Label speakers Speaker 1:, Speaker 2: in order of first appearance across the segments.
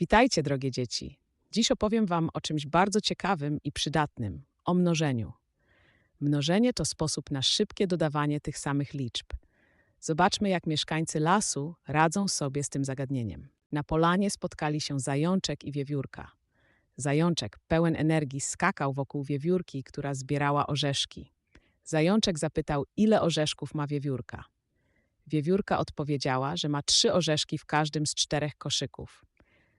Speaker 1: Witajcie, drogie dzieci. Dziś opowiem Wam o czymś bardzo ciekawym i przydatnym o mnożeniu. Mnożenie to sposób na szybkie dodawanie tych samych liczb. Zobaczmy, jak mieszkańcy lasu radzą sobie z tym zagadnieniem. Na polanie spotkali się zajączek i wiewiórka. Zajączek, pełen energii, skakał wokół wiewiórki, która zbierała orzeszki. Zajączek zapytał, ile orzeszków ma wiewiórka. Wiewiórka odpowiedziała, że ma trzy orzeszki w każdym z czterech koszyków.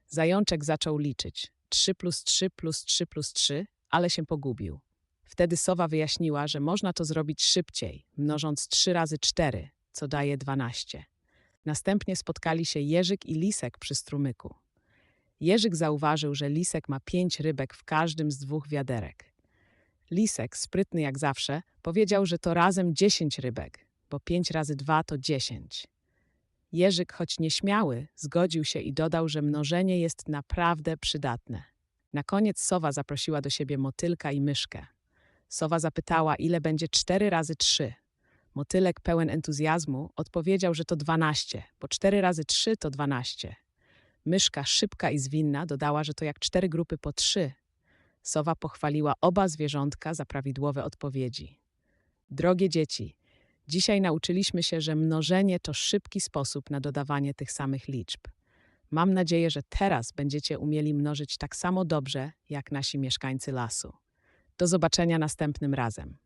Speaker 1: Zajączek zaczął liczyć. 3 plus 3 plus 3 plus 3, ale się pogubił. Wtedy sowa wyjaśniła, że można to zrobić szybciej, mnożąc 3 razy 4, co daje 12. Następnie spotkali się Jerzyk i Lisek przy strumyku. Jerzyk zauważył, że Lisek ma pięć rybek w każdym z dwóch wiaderek. Lisek, sprytny jak zawsze, powiedział, że to razem 10 rybek, bo 5 razy 2 to 10. Jerzyk, choć nieśmiały, zgodził się i dodał, że mnożenie jest naprawdę przydatne. Na koniec sowa zaprosiła do siebie motylka i myszkę. Sowa zapytała, ile będzie 4 razy 3. Motylek, pełen entuzjazmu, odpowiedział, że to 12, bo 4 razy 3 to 12. Myszka, szybka i zwinna, dodała, że to jak cztery grupy po trzy. Sowa pochwaliła oba zwierzątka za prawidłowe odpowiedzi. Drogie dzieci, dzisiaj nauczyliśmy się, że mnożenie to szybki sposób na dodawanie tych samych liczb. Mam nadzieję, że teraz będziecie umieli mnożyć tak samo dobrze jak nasi mieszkańcy lasu. Do zobaczenia następnym razem.